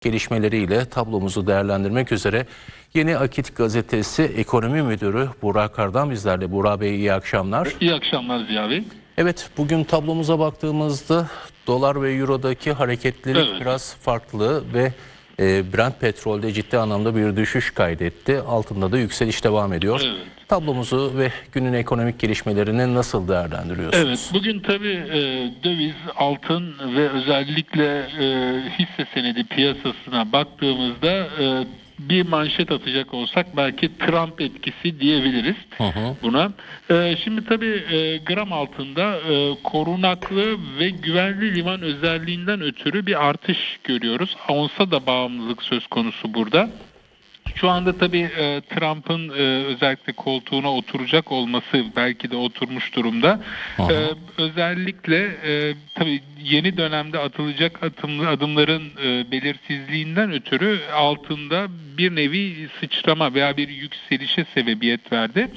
gelişmeleriyle tablomuzu değerlendirmek üzere Yeni Akit Gazetesi Ekonomi Müdürü Burak Ardan bizlerle. Burak Bey iyi akşamlar. İyi akşamlar Ziya Bey. Evet bugün tablomuza baktığımızda dolar ve eurodaki hareketlilik Evet. biraz farklı ve Brent petrolde ciddi anlamda bir düşüş kaydetti. Altında da yükseliş devam ediyor. Evet. Tablomuzu ve günün ekonomik gelişmelerini nasıl değerlendiriyorsunuz? Evet, bugün tabii e, döviz, altın ve özellikle e, hisse senedi piyasasına baktığımızda e, bir manşet atacak olsak belki Trump etkisi diyebiliriz hı. buna. E, şimdi tabii e, gram altında e, korunaklı ve güvenli liman özelliğinden ötürü bir artış görüyoruz. Onsa da bağımlılık söz konusu burada. Şu anda tabii e, Trump'ın e, özellikle koltuğuna oturacak olması belki de oturmuş durumda. Aha. E, özellikle e, tabii yeni dönemde atılacak atımlı adımların e, belirsizliğinden ötürü altında bir nevi sıçrama veya bir yükselişe sebebiyet verdi.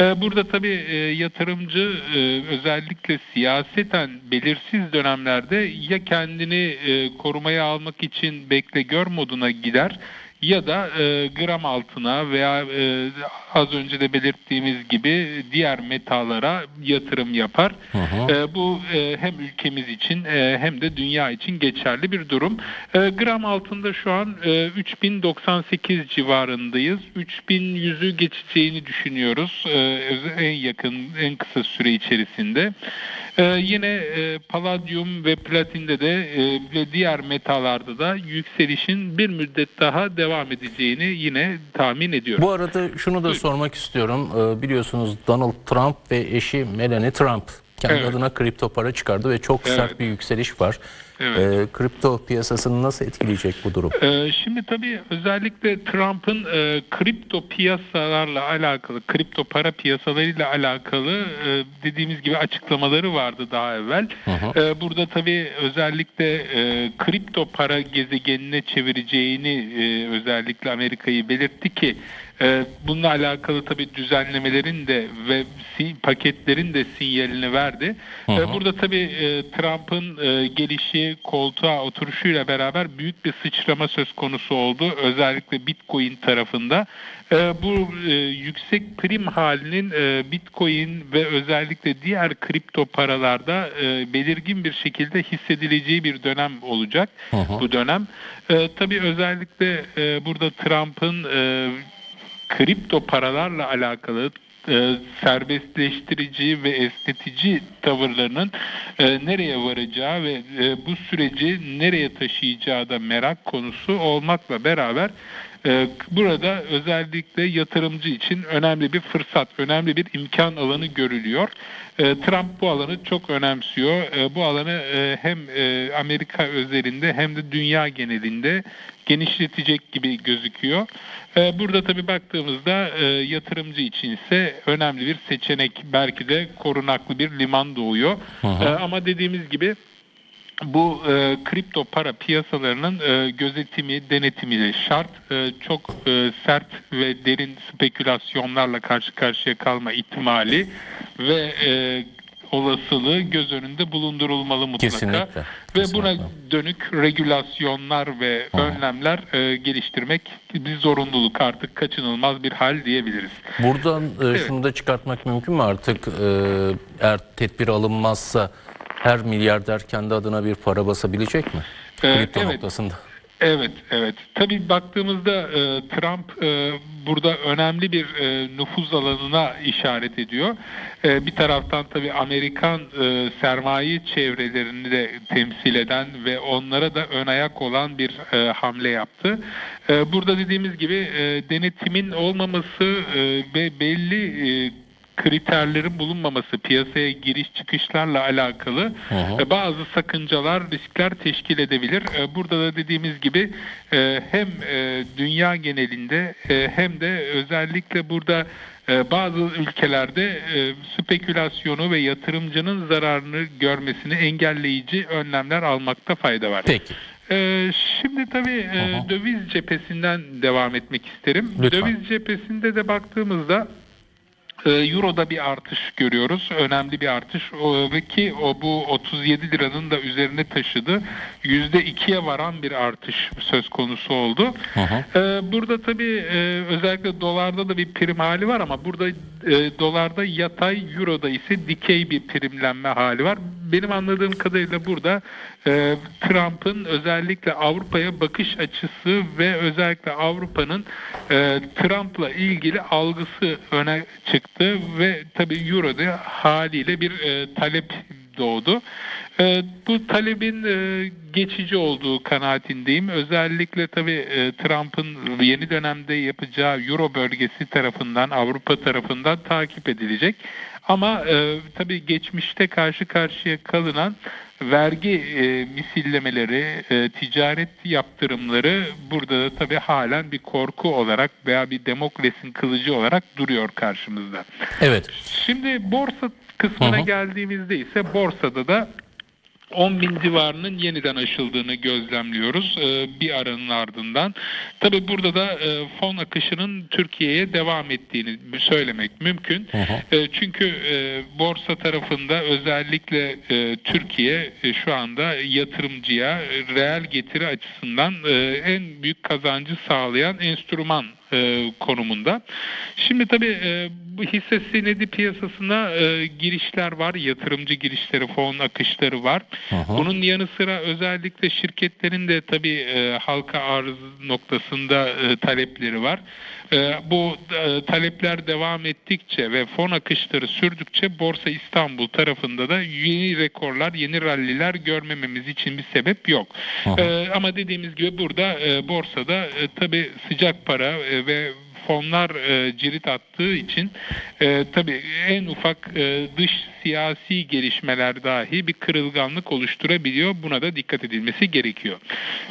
E, burada tabii e, yatırımcı e, özellikle siyaseten belirsiz dönemlerde ya kendini e, korumaya almak için bekle gör moduna gider ya da e, gram altına veya e, az önce de belirttiğimiz gibi diğer metalara yatırım yapar. Hı hı. E, bu e, hem ülkemiz için e, hem de dünya için geçerli bir durum. E, gram altında şu an e, 3098 civarındayız. 3100'ü geçeceğini düşünüyoruz e, en yakın en kısa süre içerisinde. Ee, yine e, paladyum ve platinde de e, ve diğer metallarda da yükselişin bir müddet daha devam edeceğini yine tahmin ediyorum. Bu arada şunu da sormak istiyorum. Ee, biliyorsunuz Donald Trump ve eşi Melanie Trump kendi Evet. adına kripto para çıkardı ve çok Evet. sert bir yükseliş var. Evet. Ee, kripto piyasasını nasıl etkileyecek bu durum? Ee, şimdi tabii özellikle Trump'ın e, kripto piyasalarla alakalı, kripto para piyasalarıyla alakalı e, dediğimiz gibi açıklamaları vardı daha evvel. hı. E, burada tabii özellikle e, kripto para gezegenine çevireceğini e, özellikle Amerika'yı belirtti ki e, bununla alakalı tabii düzenlemelerin de ve paketlerin de sinyalini verdi. Hı hı. E, burada tabii e, Trump'ın e, gelişi, koltuğa oturuşuyla beraber büyük bir sıçrama söz konusu oldu. Özellikle Bitcoin tarafında. E, bu e, yüksek prim halinin Bitcoin ve özellikle diğer kripto paralarda belirgin bir şekilde hissedileceği bir dönem olacak Hı hı. bu dönem. E, tabii özellikle burada Trump'ın kripto paralarla alakalı e, serbestleştirici ve esnetici tavırlarının e, nereye varacağı ve e, bu süreci nereye taşıyacağı da merak konusu olmakla beraber burada özellikle yatırımcı için önemli bir fırsat, önemli bir imkan alanı görülüyor. E, Trump bu alanı çok önemsiyor. E, bu alanı e, hem e, Amerika özelinde hem de dünya genelinde genişletecek gibi gözüküyor. Burada tabii baktığımızda e, yatırımcı için ise önemli bir seçenek. Belki de korunaklı bir liman doğuyor. E, Ama dediğimiz gibi bu e, kripto para piyasalarının e, gözetimi, denetimi de şart. E, çok e, sert ve derin spekülasyonlarla karşı karşıya kalma ihtimali ve e, olasılığı göz önünde bulundurulmalı mutlaka. Kesinlikle, Ve kesinlikle. buna dönük regülasyonlar ve Hı. önlemler e, geliştirmek bir zorunluluk artık kaçınılmaz bir hal diyebiliriz. Buradan e, şunu da çıkartmak mümkün mü artık e, eğer tedbir alınmazsa her milyarder kendi adına bir para basabilecek mi? Ee, Kripto evet. noktasında. Evet, evet. Tabii baktığımızda e, Trump e, burada önemli bir e, nüfuz alanına işaret ediyor. E, bir taraftan tabii Amerikan e, sermaye çevrelerini de temsil eden ve onlara da ön ayak olan bir e, hamle yaptı. E, burada dediğimiz gibi e, denetimin olmaması e, ve belli e, kriterlerin bulunmaması piyasaya giriş çıkışlarla alakalı hı. e, bazı sakıncalar, riskler teşkil edebilir. E, Burada da dediğimiz gibi e, hem dünya genelinde hem de özellikle burada bazı ülkelerde spekülasyonu ve yatırımcının zararını görmesini engelleyici önlemler almakta fayda var. Peki. Ee, şimdi tabii hı. döviz cephesinden devam etmek isterim. Lütfen. Döviz cephesinde de baktığımızda Euro'da bir artış görüyoruz. Önemli bir artış. Ki o bu 37 liranın da üzerine taşıdı. %2'ye varan bir artış söz konusu oldu. Hı hı. E, burada tabii e, özellikle dolarda da bir prim hali var ama burada e, dolarda yatay, Euro'da ise dikey bir primlenme hali var. Benim anladığım kadarıyla burada e, Trump'ın özellikle Avrupa'ya bakış açısı ve özellikle Avrupa'nın e, Trump'la ilgili algısı öne çıktı ve tabii Euro'da haliyle bir e, talep doğdu. E, bu talebin e, geçici olduğu kanaatindeyim. Özellikle tabii e, Trump'ın yeni dönemde yapacağı Euro bölgesi tarafından, Avrupa tarafından takip edilecek. Ama e, tabii geçmişte karşı karşıya kalınan vergi e, misillemeleri, e, ticaret yaptırımları burada da tabii halen bir korku olarak veya bir demokrasinin kılıcı olarak duruyor karşımızda. Evet. Şimdi borsa kısmına Hı hı. geldiğimizde ise borsada da 10 bin civarının yeniden aşıldığını gözlemliyoruz e, bir aranın ardından. Tabi burada da e, fon akışının Türkiye'ye devam ettiğini söylemek mümkün. Hı hı. E, çünkü e, borsa tarafında özellikle e, Türkiye e, şu anda yatırımcıya e, reel getiri açısından e, en büyük kazancı sağlayan enstrüman e, konumunda. Şimdi tabii e, bu hisse senedi piyasasına e, girişler var, yatırımcı girişleri, fon akışları var. Hı. Bunun yanı sıra özellikle şirketlerin de tabii e, halka arz noktasında e, talepleri var. E, bu e, talepler devam ettikçe ve fon akışları sürdükçe Borsa İstanbul tarafında da yeni rekorlar, yeni ralliler görmememiz için bir sebep yok. E, ama dediğimiz gibi burada e, borsada e, tabii sıcak para e, ve fonlar e, cirit attığı için e, tabii en ufak e, dış siyasi gelişmeler dahi bir kırılganlık oluşturabiliyor. Buna da dikkat edilmesi gerekiyor.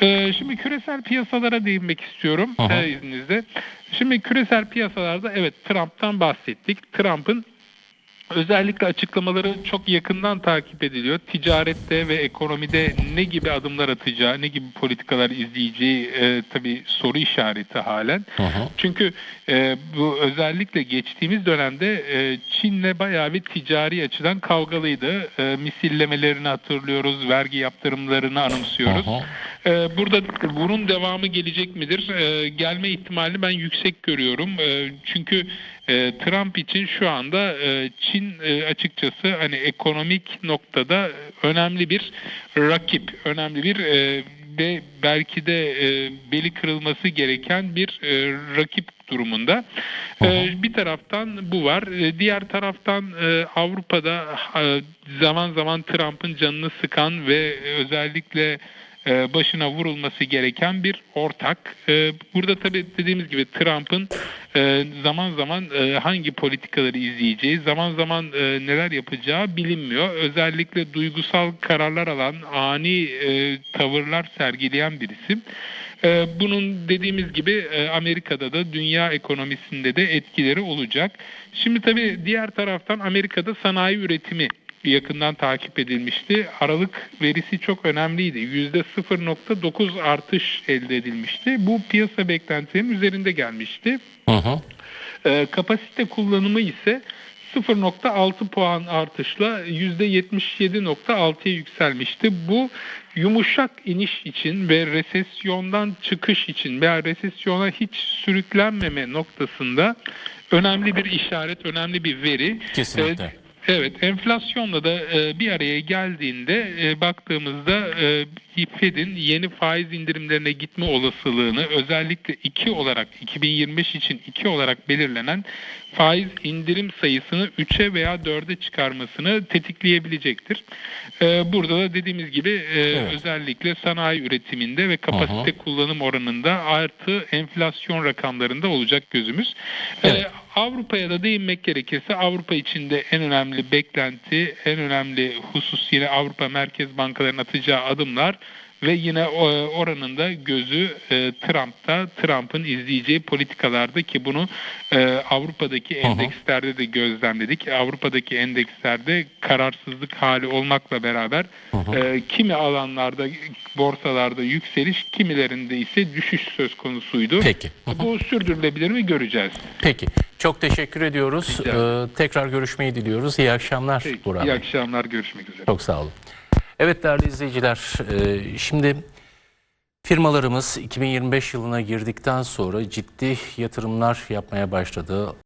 E, şimdi küresel piyasalara değinmek istiyorum Aha. e, izninizle. Şimdi küresel piyasalarda evet Trump'tan bahsettik. Trump'ın Özellikle açıklamaları çok yakından takip ediliyor. Ticarette ve ekonomide ne gibi adımlar atacağı, ne gibi politikalar izleyeceği e, tabii soru işareti halen. Hı. Çünkü e, bu özellikle geçtiğimiz dönemde e, Çin'le bayağı bir ticari açıdan kavgalıydı. E, misillemelerini hatırlıyoruz, vergi yaptırımlarını anımsıyoruz. Ee, Burada bunun devamı gelecek midir? Ee, Gelme ihtimali ben yüksek görüyorum. Ee, Çünkü e, Trump için şu anda e, Çin e, açıkçası hani ekonomik noktada önemli bir rakip, önemli bir ve belki de e, beli kırılması gereken bir e, rakip durumunda. E, bir taraftan bu var. E, diğer taraftan e, Avrupa'da e, zaman zaman Trump'ın canını sıkan ve özellikle e, başına vurulması gereken bir ortak. E, Burada tabii dediğimiz gibi Trump'ın e, zaman zaman hangi politikaları izleyeceği, zaman zaman neler yapacağı bilinmiyor. Özellikle duygusal kararlar alan, ani tavırlar sergileyen bir isim. Bunun dediğimiz gibi Amerika'da da dünya ekonomisinde de etkileri olacak. Şimdi tabii diğer taraftan Amerika'da sanayi üretimi yakından takip edilmişti. Aralık verisi çok önemliydi. %0.9 artış elde edilmişti. Bu piyasa beklentilerinin üzerinde gelmişti. Hı hı. Ee, kapasite kullanımı ise 0.6 puan artışla %77.6'ya yükselmişti. Bu yumuşak iniş için ve resesyondan çıkış için veya resesyona hiç sürüklenmeme noktasında önemli bir işaret, önemli bir veri. Kesinlikle. Ee, Evet, enflasyonla da e, bir araya geldiğinde e, baktığımızda e, Fed'in yeni faiz indirimlerine gitme olasılığını özellikle 2 olarak 2025 için 2 olarak belirlenen faiz indirim sayısını 3'e veya 4'e çıkarmasını tetikleyebilecektir. E, burada da dediğimiz gibi e, Evet. özellikle sanayi üretiminde ve kapasite kullanım oranında artı enflasyon rakamlarında olacak gözümüz. E, Evet. Avrupa'ya da değinmek gerekirse Avrupa içinde en önemli beklenti, en önemli husus yine Avrupa Merkez Bankalarının atacağı adımlar ve yine e, oranın da gözü e, Trump'ta, Trump'ın izleyeceği politikalarda ki bunu e, Avrupa'daki endekslerde de gözlemledik. Avrupa'daki endekslerde kararsızlık hali olmakla beraber kimi alanlarda borsalarda yükseliş, kimilerinde ise düşüş söz konusuydu. Peki. Bu sürdürülebilir mi göreceğiz. Peki. Çok teşekkür ediyoruz. Ee, tekrar görüşmeyi diliyoruz. İyi akşamlar Peki, Burak iyi akşamlar, görüşmek üzere. Çok sağ olun. Evet değerli izleyiciler, e, şimdi firmalarımız 2025 yılına girdikten sonra ciddi yatırımlar yapmaya başladı.